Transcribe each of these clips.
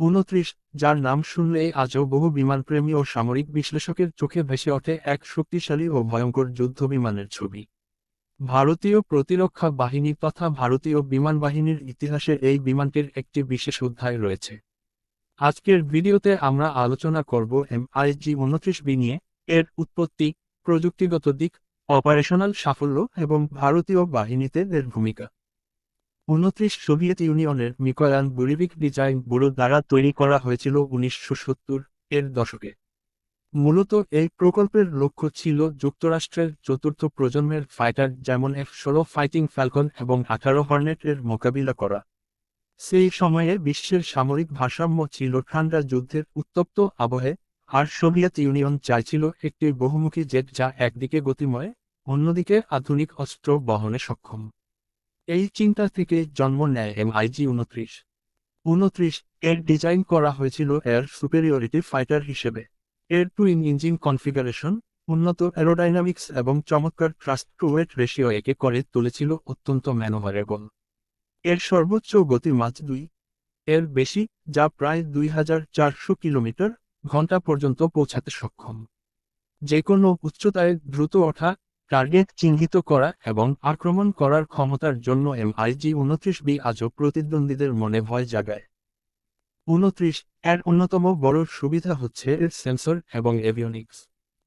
উনত্রিশ, যার নাম শুনলেই আজও বহু বিমানপ্রেমী ও সামরিক বিশ্লেষকের চোখে ভেসে ওঠে এক শক্তিশালী ও ভয়ঙ্কর যুদ্ধবিমানের ছবি। ভারতীয় প্রতিরক্ষা বাহিনী তথা ভারতীয় বিমান বাহিনীর ইতিহাসে এই বিমানটির একটি বিশেষ অধ্যায় রয়েছে। আজকের ভিডিওতে আমরা আলোচনা করব এমআইজি উনত্রিশ বি নিয়ে। এর উৎপত্তি, প্রযুক্তিগত দিক, অপারেশনাল সাফল্য এবং ভারতীয় বাহিনীতে এর ভূমিকা। উনত্রিশ সোভিয়েত ইউনিয়নের মিকয়ান বুরিভিক ডিজাইন ব্যুরো দ্বারা তৈরি করা হয়েছিল উনিশশো সত্তর এর দশকে। মূলত এই প্রকল্পের লক্ষ্য ছিল যুক্তরাষ্ট্রের চতুর্থ প্রজন্মের ফাইটার যেমন এফ ষোলো ফাইটিং ফ্যালকন এবং আঠারো হর্নেট এর মোকাবিলা করা। সেই সময়ে বিশ্বের সামরিক ভারসাম্য ছিল ঠান্ডা যুদ্ধের উত্তপ্ত আবহে, আর সোভিয়েত ইউনিয়ন চাইছিল একটি বহুমুখী জেট যা একদিকে গতিময়, অন্যদিকে আধুনিক অস্ত্র বহনে সক্ষম। এই চিন্তা থেকে জন্ম নেয় এমআইজি উনত্রিশ। উনত্রিশ, এর ডিজাইন করা হয়েছিল এয়ার সুপেরিয়রিটি ফাইটার হিসেবে। এর টুইন ইঞ্জিন কনফিগারেশন উন্নত অ্যারোডাইনামিক্স এবং চমৎকার ট্রাস্ট টু ওয়েট রেশিও একে করে তুলেছিল অত্যন্ত ম্যানোভারেবল। এর সর্বোচ্চ গতি মাছ দুই। এর বেশি, যা প্রায় দুই হাজার চারশো কিলোমিটার, ঘণ্টা পর্যন্ত পৌঁছাতে সক্ষম। যে কোনো উচ্চতায় দ্রুত ওঠা টার্গেট চিহ্নিত করা এবং আক্রমণ করার ক্ষমতার জন্য এমআইজি উনত্রিশ বি আজও প্রতিদ্বন্দ্বীদের মনে ভয় জাগায়। উনত্রিশ, এর অন্যতম বড় সুবিধা হচ্ছে এর সেন্সর এবং এভিওনিক্স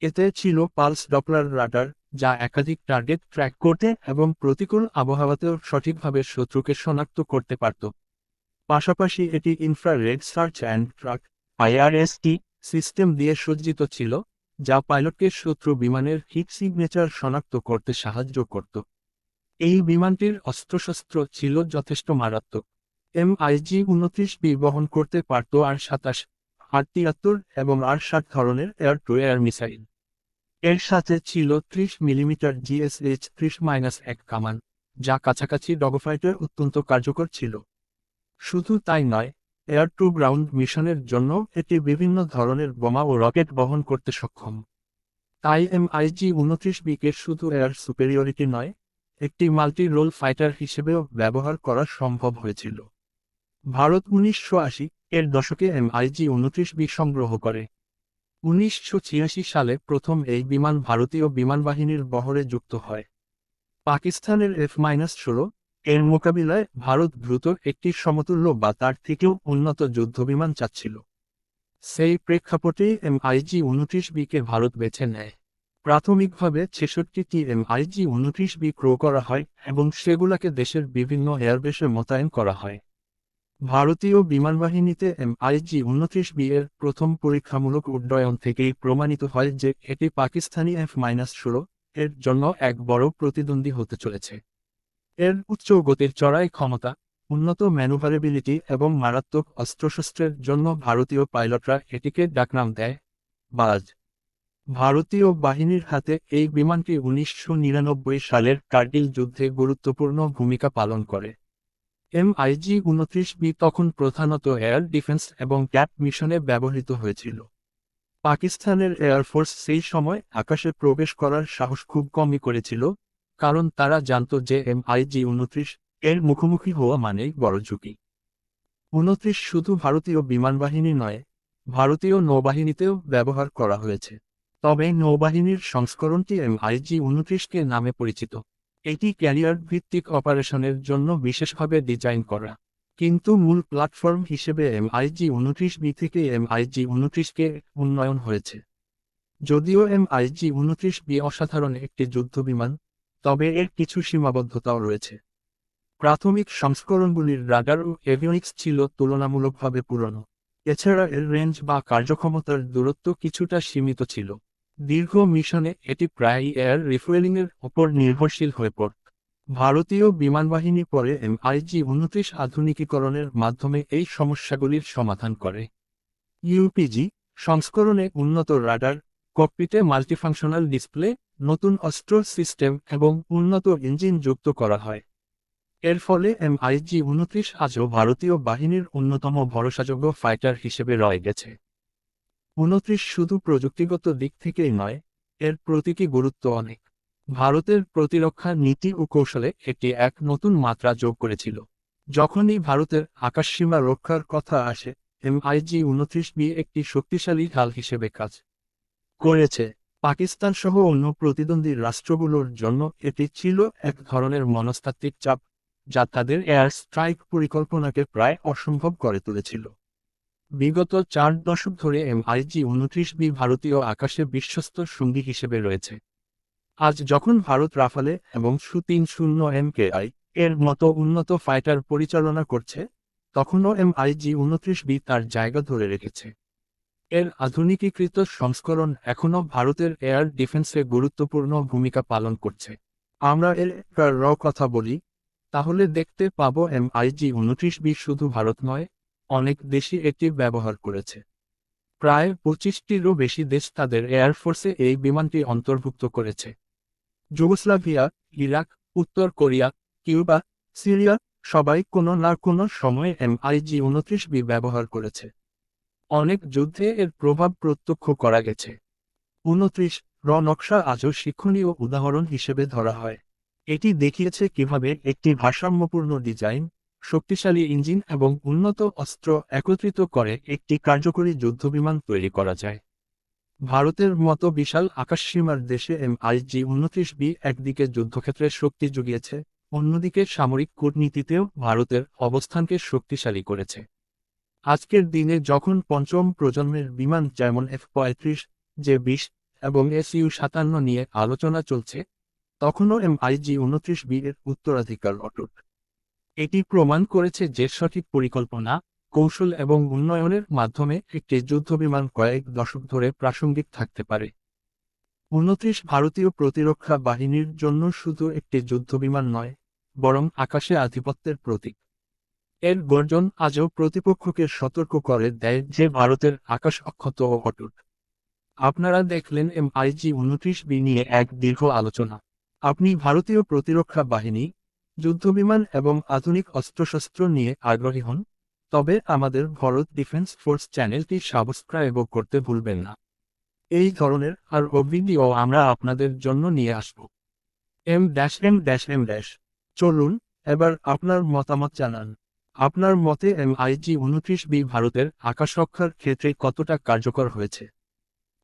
এতে ছিল পালস ডপলার রাডার যা একাধিক টার্গেট ট্র্যাক করতে এবং প্রতিকূল আবহাওয়াতেও সঠিকভাবে শত্রুকে শনাক্ত করতে পারত। পাশাপাশি এটি infrared search and track IRST system দিয়ে সজ্জিত ছিল। যা পাইলটকে শত্রু বিমানের হিট সিগনেচার শনাক্ত করতে সাহায্য করত। এই বিমানটির অস্ত্রশস্ত্র ছিল যথেষ্ট মারাত্মক। এমআইজি উনত্রিশ বি বহন করতে পারত আর সাতাশ, আর তিয়াত্তর এবং আর ষাট ধরনের এয়ার টু এয়ার মিসাইল। এর সাথে ছিল ত্রিশ মিলিমিটার জিএসএইচ ত্রিশ মাইনাস এক কামান, যা কাছাকাছি ডগফাইটের অত্যন্ত কার্যকর ছিল। শুধু তাই নয় এয়ার টু গ্রাউন্ড মিশনের জন্য এটি বিভিন্ন ধরনের বোমা ও রকেট বহন করতে সক্ষম। তাই এমআইজি উনত্রিশ বিকে শুধু এয়ার সুপেরিয়রিটি নয়, একটি মাল্টি রোল ফাইটার হিসেবেও ব্যবহার করা সম্ভব হয়েছিল। ভারত উনিশশো আশি এর দশকে এমআইজি উনত্রিশ বি সংগ্রহ করে। উনিশশো ছিয়াশি সালে প্রথম এই বিমান ভারতীয় বিমান বাহিনীর বহরে যুক্ত হয়। পাকিস্তানের এফ মাইনাস ষোলো এর মোকাবিলায় ভারত দ্রুত একটি সমতুল্য বা তার থেকেও উন্নত যুদ্ধবিমান চাচ্ছিল। সেই প্রেক্ষাপটেই এমআইজি উনত্রিশ বিকে ভারত বেছে নেয়। প্রাথমিকভাবে ছেষট্টিটি এমআইজি উনত্রিশ বি ক্রো করা হয় এবং সেগুলাকে দেশের বিভিন্ন এয়ারবেসে মোতায়েন করা হয়। ভারতীয় বিমানবাহিনীতে এমআইজি উনত্রিশ বি এর প্রথম পরীক্ষামূলক উড্ডয়ন থেকেই প্রমাণিত হয় যে এটি পাকিস্তানি এফ মাইনাস ষোলো এর জন্য এক বড় প্রতিদ্বন্দ্বী হতে চলেছে। এর উচ্চ গতির চড়াই ক্ষমতা, উন্নত ম্যানুভারেবিলিটি এবং মারাত্মক অস্ত্রশস্ত্রের জন্য ভারতীয় পাইলটরা এটিকে ডাকনাম দেয়, বাজ। ভারতীয় বাহিনীর হাতে এই বিমানটি উনিশশো নিরানব্বই সালের কার্গিল যুদ্ধে গুরুত্বপূর্ণ ভূমিকা পালন করে। এমআইজি উনত্রিশ বি তখন প্রধানত এয়ার ডিফেন্স এবং ক্যাপ মিশনে ব্যবহৃত হয়েছিল। পাকিস্তানের এয়ারফোর্স সেই সময় আকাশে প্রবেশ করার সাহস খুব কমই করেছিল কারণ তারা জানত যে এমআইজি উনত্রিশ এর মুখোমুখি হওয়া মানেই বড় ঝুঁকি। উনত্রিশ শুধু ভারতীয় বিমান বাহিনী নয়, ভারতীয় নৌবাহিনীতেও ব্যবহার করা হয়েছে। তবে নৌবাহিনীর সংস্করণটি এমআইজি উনত্রিশকে নামে পরিচিত। এটি ক্যারিয়ার ভিত্তিক অপারেশনের জন্য বিশেষভাবে ডিজাইন করা। কিন্তু মূল প্ল্যাটফর্ম হিসেবে এমআইজি উনত্রিশ বি থেকে এমআইজি উনত্রিশকে উন্নয়ন হয়েছে। যদিও এমআইজি উনত্রিশ বি অসাধারণ একটি যুদ্ধবিমান তবে এর কিছু সীমাবদ্ধতাও রয়েছে। প্রাথমিক সংস্করণগুলির রাডার ও এভিওনিক্স ছিল তুলনামূলকভাবে পুরনো। এছাড়া এর রেঞ্জ বা কার্যক্ষমতার দূরত্ব কিছুটা সীমিত ছিল। দীর্ঘ মিশনে এটি প্রায়ই এয়ার রিফুয়েলিংয়ের ওপর নির্ভরশীল হয়ে পড়ত। ভারতীয় বিমানবাহিনী পরে এমআইজি উনত্রিশ আধুনিকীকরণের মাধ্যমে এই সমস্যাগুলির সমাধান করে। ইউপিজি সংস্করণে উন্নত রাডার ককপিটে মাল্টিফাংশনাল ডিসপ্লে নতুন অস্ত্র সিস্টেম এবং উন্নত ইঞ্জিন যুক্ত করা হয়। এর ফলে এমআইজি উনত্রিশ আজও ভারতীয় বাহিনীর অন্যতম ভরসাযোগ্য ফাইটার হিসেবে রয়ে গেছে। উনত্রিশ শুধু প্রযুক্তিগত দিক থেকেই নয়, এর প্রতীকী গুরুত্ব অনেক। ভারতের প্রতিরক্ষা নীতি ও কৌশলে এটি এক নতুন মাত্রা যোগ করেছিল। যখনই ভারতের আকাশসীমা রক্ষার কথা আসে, এমআইজি উনত্রিশ বি একটি শক্তিশালী ঢাল হিসেবে কাজ করেছে। পাকিস্তান সহ অন্য প্রতিদ্বন্দ্বী রাষ্ট্রগুলোর জন্য এটি ছিল এক ধরনের মনস্তাত্ত্বিক চাপ, যা তাদের এয়ার স্ট্রাইক পরিকল্পনাকে প্রায় অসম্ভব করে তুলেছিল। বিগত চার দশক ধরে এমআইজি উনত্রিশ বি ভারতীয় আকাশে বিশ্বস্ত সঙ্গী হিসেবে রয়েছে। আজ যখন ভারত রাফালে এবং সু তিন শূন্য এমকেআই এর মতো উন্নত ফাইটার পরিচালনা করছে, তখনও এমআইজি উনত্রিশ বি তার জায়গা ধরে রেখেছে। এর আধুনিকীকৃত সংস্করণ এখনও ভারতের এয়ার ডিফেন্সে গুরুত্বপূর্ণ ভূমিকা পালন করছে। আমরা এর র কথা বলি, তাহলে দেখতে পাবো এমআইজি উনত্রিশ বি শুধু ভারত নয়, অনেক দেশই এটি ব্যবহার করেছে। প্রায় পঁচিশটিরও বেশি দেশ তাদের এয়ারফোর্সে এই বিমানটি অন্তর্ভুক্ত করেছে। যুগোস্লাভিয়া, ইরাক, উত্তর কোরিয়া, কিউবা, সিরিয়া সবাই কোনো না কোনো সময়ে এমআইজি উনত্রিশ বি ব্যবহার করেছে। অনেক যুদ্ধে এর প্রভাব প্রত্যক্ষ করা গেছে। উনত্রিশ, র নকশা আজও শিক্ষণীয় উদাহরণ হিসেবে ধরা হয়। এটি দেখিয়েছে কীভাবে একটি ভারসাম্যপূর্ণ ডিজাইন, শক্তিশালী ইঞ্জিন এবং উন্নত অস্ত্র একত্রিত করে একটি কার্যকরী যুদ্ধবিমান তৈরি করা যায়। ভারতের মতো বিশাল আকাশসীমার দেশে এমআইজি উনত্রিশ বি একদিকে যুদ্ধক্ষেত্রে শক্তি জুগিয়েছে, অন্যদিকে সামরিক কূটনীতিতেও ভারতের অবস্থানকে শক্তিশালী করেছে। আজকের দিনে যখন পঞ্চম প্রজন্মের বিমান যেমন এফ পঁয়ত্রিশ, জে বিশ এবং এস ইউ সাতান্ন নিয়ে আলোচনা চলছে, তখনও এমআইজি উনত্রিশ বি এর উত্তরাধিকার অটুট। এটি প্রমাণ করেছে যে সঠিক পরিকল্পনা, কৌশল এবং উন্নয়নের মাধ্যমে একটি যুদ্ধবিমান কয়েক দশক ধরে প্রাসঙ্গিক থাকতে পারে। উনত্রিশ ভারতীয় প্রতিরক্ষা বাহিনীর জন্য শুধু একটি যুদ্ধবিমান নয়, বরং আকাশে আধিপত্যের প্রতীক। এর গর্জন আজও প্রতিপক্ষকে সতর্ক করে দেয় যে ভারতের আকাশ অক্ষত ও অটুট আপনারা দেখলেন এমআইজি উনত্রিশ বি নিয়ে এক দীর্ঘ আলোচনা। আপনি ভারতীয় প্রতিরক্ষা বাহিনী, যুদ্ধবিমান এবং আধুনিক অস্ত্রশস্ত্র নিয়ে আগ্রহী হন, তবে আমাদের ভারত ডিফেন্স ফোর্স চ্যানেলটি সাবস্ক্রাইব করতে ভুলবেন না। এই ধরনের আর ভিডিও আমরা আপনাদের জন্য নিয়ে আসব। M dash M dash M dash চলুন, এবার আপনার মতামত জানান। আপনার মতে এমআইজি উনত্রিশ বি ভারতের আকাশরক্ষার ক্ষেত্রে কতটা কার্যকর হয়েছে?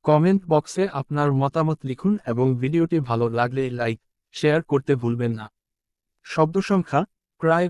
কমেন্ট বক্সে আপনার মতামত লিখুন এবং ভিডিওটি ভালো লাগলে লাইক, শেয়ার করতে ভুলবেন না। শব্দ সংখ্যা প্রায়